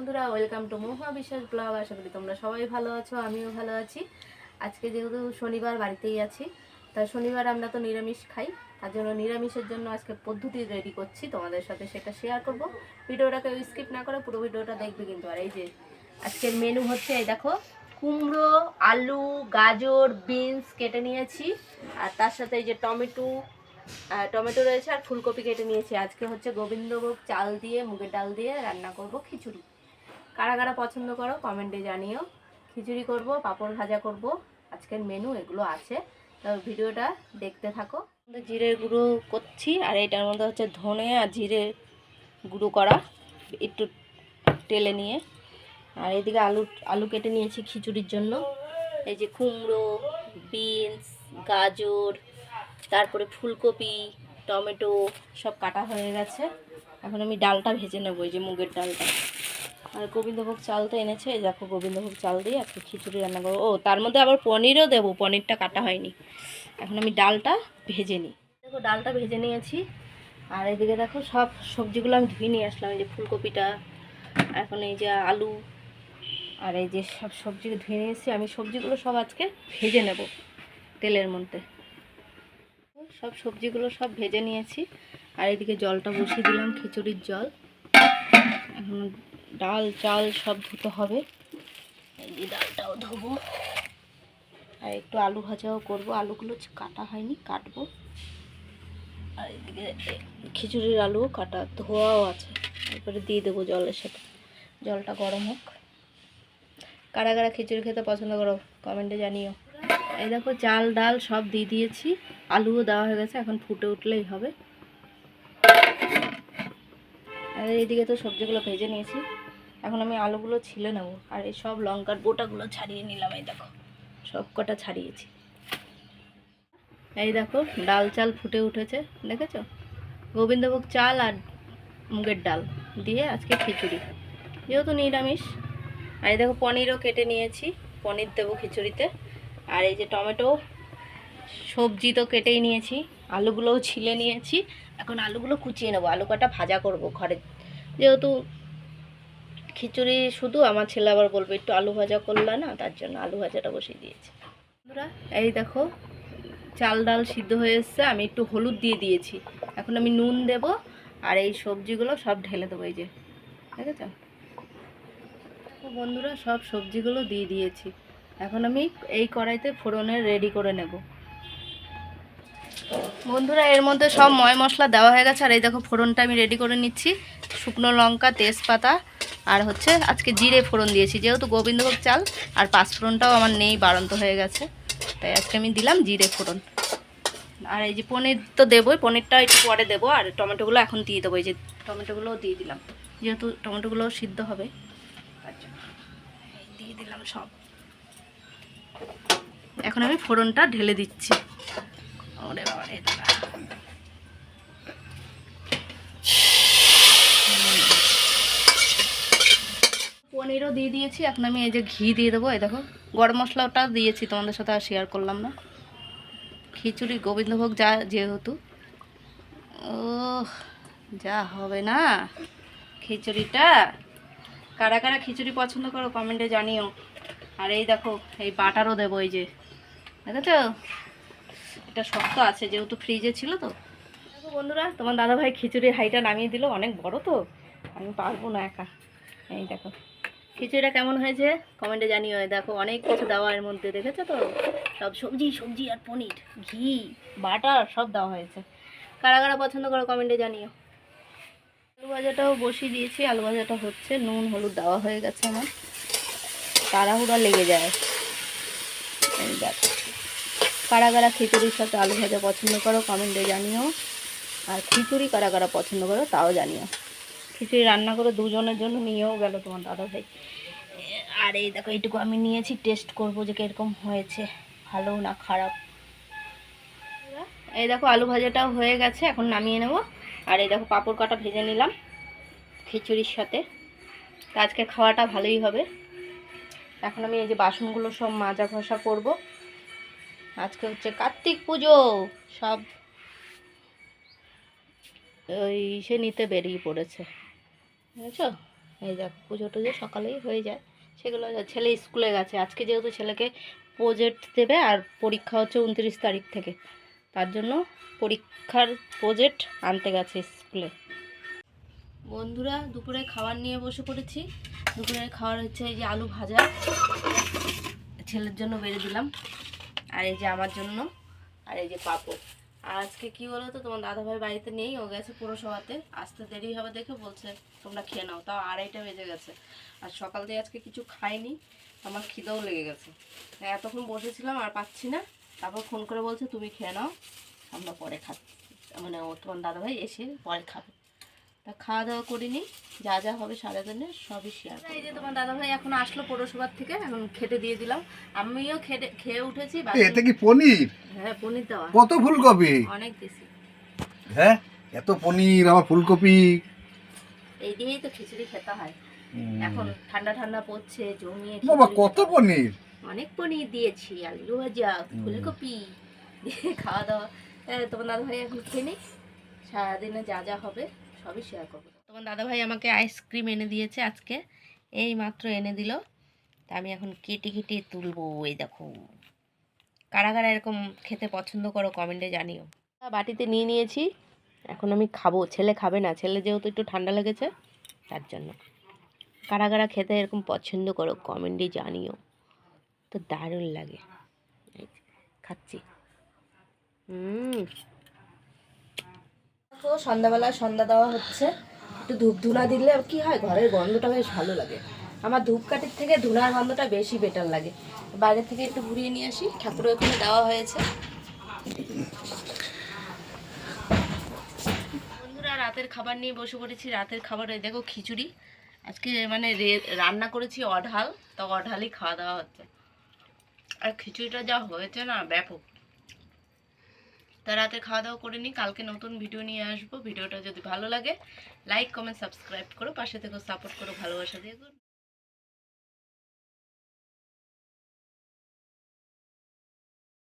বন্ধুরা welcome to মহুয়া বিশ্বাস blog আশা করি তোমরা সবাই ভালো আছো, আমিও ভালো আছি। আজকে যেহেতু শনিবার, বাড়িতেই আছি তাই শনিবার আমরা তো নিরামিষ খাই। তার জন্য নিরামিষের জন্য আজকে পদ্ধতি রেডি করছি, তোমাদের সাথে সেটা শেয়ার করব। ভিডিওটাকে স্কিপ না করে, পুরো ভিডিওটা দেখবে কিন্তু। আর এই যে আজকের মেনু হচ্ছে, এই দেখো, কুমড়ো, আলু, গাজর বিনস কেটে নিয়েছি। আর তার সাথে এই যে টমেটো টমেটো রয়েছে, আর ফুলকপি কেটে নিয়েছি। আজকে হচ্ছে গোবিন্দভোগ চাল দিয়ে, মুগের ডাল দিয়ে রান্না করব খিচুড়ি। কারা কারা পছন্দ করো কমেন্টে জানিও। খিচুড়ি করব, পাঁপড় ভাজা করব। আজকের মেনু এগুলো আছে। তো ভিডিওটা দেখতে থাকো। জিরে গুঁড়ো করছি, আর এটার মধ্যে হচ্ছে ধনে আর জিরে গুঁড়ো করা, একটু টেলে নিয়ে। আর এদিকে আলু আলু কেটে নিয়েছি খিচুড়ির জন্য। এই যে কুমড়ো, বিনস, গাজর, তারপরে ফুলকপি, টমেটো, সব কাটা হয়ে গেছে। এখন আমি ডালটা ভেজে নেব, এই যে মুগের ডালটা। আর গোবিন্দভোগ চাল তো এনেছে দেখো গোবিন্দভোগ চাল দিয়ে একটু খিচুড়ি রান্না করব। ও, তার মধ্যে আবার পনিরও দেবো, পনিরটা কাটা হয়নি। এখন আমি ডালটা ভেজে নিই। দেখো ডালটা ভেজে নিয়েছি, আর এদিকে দেখো সব সবজিগুলো আমি ধুয়ে নিয়ে আসলাম, এই যে ফুলকপিটা, এখন এই যে আলু, আর এই যে সব সবজি ধুয়ে নিয়েছি, আমি সবজিগুলো সব আজকে ভেজে নেব তেলের মধ্যে। সব সবজিগুলো সব ভেজে নিয়েছি, আর এদিকে জলটা বসিয়ে দিলাম, খিচুড়ির জল। এখন ডাল, চাল সব ধুতে হবে। এই ডালটাও ধোবো। আর একটু আলু ভাজাও করব। আলুগুলো কাটা হয়নি, কাটবো। আর এদিকে খিচুড়ির আলুও কাটা, ধোয়াও আছে। এরপরে দিয়ে দেবো জলের সাথে। জলটা গরম হোক। কারা কারা খিচুড়ি খেতে পছন্দ করো, কমেন্টে জানিও। এই দেখো চাল, ডাল সব দিয়ে দিয়েছি। আলুও দেওয়া হয়ে গেছে, এখন ফুটে উঠলেই হবে। আর এইদিকে তো সবজিগুলো ভেজে নিয়েছি। এখন আমি আলুগুলো ছিলে নেব। আর এই সব লঙ্কার বোটাগুলো ছাড়িয়ে নিলাম, এই দেখো। সব কটা ছাড়িয়েছি। এই দেখো, ডাল চাল ফুটে উঠেছে, দেখেছ? গোবিন্দভোগ চাল আর মুগের ডাল দিয়ে আজকে খিচুড়ি। যেহেতু নিরামিষ, আর এই দেখো পনিরও কেটে নিয়েছি, পনির দেবো খিচুড়িতে। আর এই যে টমেটো, সবজি তো কেটেই নিয়েছি, আলুগুলোও ছিলে নিয়েছি। এখন আলুগুলো কুচিয়ে নেব, আলু কটা ভাজা করব ঘরে। যেহেতু খিচুড়ি শুধু আমার ছেলে আবার বলবে, একটু আলু ভাজা করলা না, তার জন্য আলু ভাজাটা বসিয়ে দিয়েছি। বন্ধুরা, এই দেখো, চাল ডাল সিদ্ধ হয়ে এসছে, আমি একটু হলুদ দিয়ে দিয়েছি। এখন আমি নুন দেব, আর এই সবজিগুলো সব ঢেলে দেবো, এই যে, দেখেছ? বন্ধুরা, সব সবজিগুলো দিয়ে দিয়েছি। এখন আমি এই কড়াইতে ফোড়নের রেডি করে নেব। বন্ধুরা, এর মধ্যে সব ময় মশলা দেওয়া হয়ে গেছে, আর এই দেখো ফোড়নটা আমি রেডি করে নিচ্ছি। শুকনো লঙ্কা, তেজপাতা আর হচ্ছে আজকে জিরে ফোড়ন দিয়েছি, যেহেতু গোবিন্দভোগ চাল আর পাঁচফোড়নটাও আমার নেই, বাড়ন্ত হয়ে গেছে। তাই আজকে আমি দিলাম জিরে ফোড়ন। আর এই যে পনির তো দেবোই, পনিরটা একটু পরে দেবো, আর টমেটোগুলো এখন দিয়ে দেবো, এই যে টমেটোগুলোও দিয়ে দিলাম। যেহেতু টমেটোগুলো সিদ্ধ হবে দিয়ে দিলাম সব। এখন আমি ফোড়নটা ঢেলে দিচ্ছি। ওরে দিয়ে দিয়েছি। এখন আমি এই যে ঘি দিয়ে দেবো। এই দেখো, গরম মশলাটা দিয়েছি, তোমাদের সাথে আর শেয়ার করলাম না। খিচুড়ি, গোবিন্দভোগ যা যেহেতু। ও যা হবে না খিচুড়িটা। কারা কারা খিচুড়ি পছন্দ করো কমেন্টে জানিও। আর এই দেখো, এই বাটারও দেবো এই যে। দেখেছ? এটা শক্ত আছে, যেহেতু ফ্রিজে ছিল তো। দেখো বন্ধুরা, তোমার দাদাভাই খিচুড়ির হাইটা নামিয়ে দিল, অনেক বড় তো। আমি পারব না একা। এই দেখো। খিচুড়িটা কেমন হয়েছে? কমেন্টে জানিও। দেখো, অনেক কিছু দেওয়া এর মধ্যে, দেখেছ তো? সব সবজি সবজি আর পনির, ঘি, বাটার, সব দেওয়া হয়েছে। কারা কারা পছন্দ করো কমেন্টে জানিও। আলু ভাজাটাও বসিয়ে দিয়েছি। আলু ভাজাটা হচ্ছে, নুন, হলুদ দেওয়া হয়ে গেছে আমার। তাড়াহুড়া লেগে যায়। দেখো। কারা কারা খিচুড়ির সাথে আলু ভাজা পছন্দ করো কমেন্টে জানিও। আর খিচুড়ি কারা কারা পছন্দ করো তাও জানিও। খিচুড়ি রান্না করে দুজনের জন্য নিয়েও গেল তোমার দাদা ভাই আর এই দেখো, এইটুকু আমি নিয়েছি টেস্ট করব যে কীরকম হয়েছে, ভালো না খারাপ। এই দেখো, আলু ভাজাটাও হয়ে গেছে, এখন নামিয়ে নেব। আর এই দেখো, পাঁপড় কাটা ভেজে নিলাম খিচুড়ির সাথে। আজকে খাওয়াটা ভালোই হবে। এখন আমি এই যে বাসনগুলো সব মাজা ঘষা করব। আজকে হচ্ছে কার্তিক পুজো, সব ওই সে নিতে বেরিয়ে পড়েছে। বুঝেছ? এই দেখ পুজো টুজো সকালেই হয়ে যায়। সেগুলো ছেলে স্কুলে গেছে। আজকে যেহেতু ছেলেকে প্রজেক্ট দেবে আর পরীক্ষা হচ্ছে উনত্রিশ তারিখ থেকে, তার জন্য পরীক্ষার প্রজেক্ট আনতে গেছে স্কুলে। বন্ধুরা, দুপুরে খাবার নিয়ে বসে পড়েছি। দুপুরের খাবার হচ্ছে এই যে আলু ভাজা। ছেলের জন্য বেড়ে দিলাম। আর এই যে আমার জন্য, আর এই যে পাপড়। আজকে কি বলো তো? তোমার দাদাভাই বাড়িতে নেই, ও গেছে পুরসভাতে। আসতে দেরি হবে দেখে বলছে, তোমরা খেয়ে নাও। তাও আড়াইটা বেজে গেছে। আর সকাল দিয়ে আজকে কিছু খাইনি, আমার খিদেও লেগে গেছে। এতক্ষণ বসেছিলাম, আর পাচ্ছি না। তারপর ফোন করে বলছে, তুমি খেয়ে নাও, আমরা পরে খাচ্ছি। মানে ও, তোমার দাদাভাই এসে পরে খাবে। খাওয়া দাওয়া করিনি যা যা হবে সারাদিনে সবই শেয়ার এই যে তোমার দাদাভাই এখন আসলো পৌরসভার থেকে এখন খেতে দিয়ে দিলাম। আমিও খেতে খেয়ে উঠেছি এতে কি পনির? হ্যাঁ পনির দেওয়া। কত ফুলকপি? অনেক বেশি হ্যাঁ? এত পনির আমার ফুলকপি। এই দিয়েই তো খিচুড়ি খেতে হয়। এখন ঠান্ডা ঠান্ডা পড়ছে জমিয়ে বাবা কত পনির? অনেক পনির দিয়েছি আলু ভাজা ফুলকপি খাওয়া দাওয়া। তোমার দাদা ভাই এখন খেয়ে নিই সারাদিনে যা যা হবে। সবই শেয়ার করব। তোমার দাদা ভাই আমাকে আইসক্রিম এনে দিয়েছে আজকে। এই মাত্র এনে দিল। তা আমি এখন কেটে কেটে তুলবো, এই দেখো। কারা কারা এরকম খেতে পছন্দ করো কমেন্টে জানিও। বাটিতে নিয়ে নিয়েছি। এখন আমি খাব। ছেলে খাবে না। ছেলে যেহেতু একটু ঠান্ডা লেগেছে, তার জন্য। কারা কারা খেতে এরকম পছন্দ করো কমেন্টে জানিও। তো দারুণ লাগে। খাচ্ছি। হুম সন্ধ্যাবেলা সন্ধ্যা দেওয়া হচ্ছে। একটু ধূপ ধুনা দিলে কি হয়, ঘরের গন্ধটা বেশ ভালো লাগে। আমার ধূপকাঠির থেকে ধুনার গন্ধটা বেশি বেটার লাগে। বাইরে থেকে একটু ঘুরিয়ে নিয়ে আসি ঠাকুরের ওখানে দেওয়া হয়েছে। বন্ধুরা, রাতের খাবার নিয়ে বসে পড়েছি। রাতের খাবারে দেখো খিচুড়ি। আজকে মানে রান্না করেছি অঢাল, তো অঢালই খাওয়া দাওয়া হচ্ছে। আর খিচুড়িটা যা হয়েছে না, ব্যাপক। তা রাতে খাওয়া দাওয়া করে নিই, কালকে নতুন ভিডিও নিয়ে আসব। ভিডিওটা যদি ভালো লাগে লাইক কমেন্ট সাবস্ক্রাইব করো, পাশে থেকে সাপোর্ট করো, ভালোবাসা দিয়ে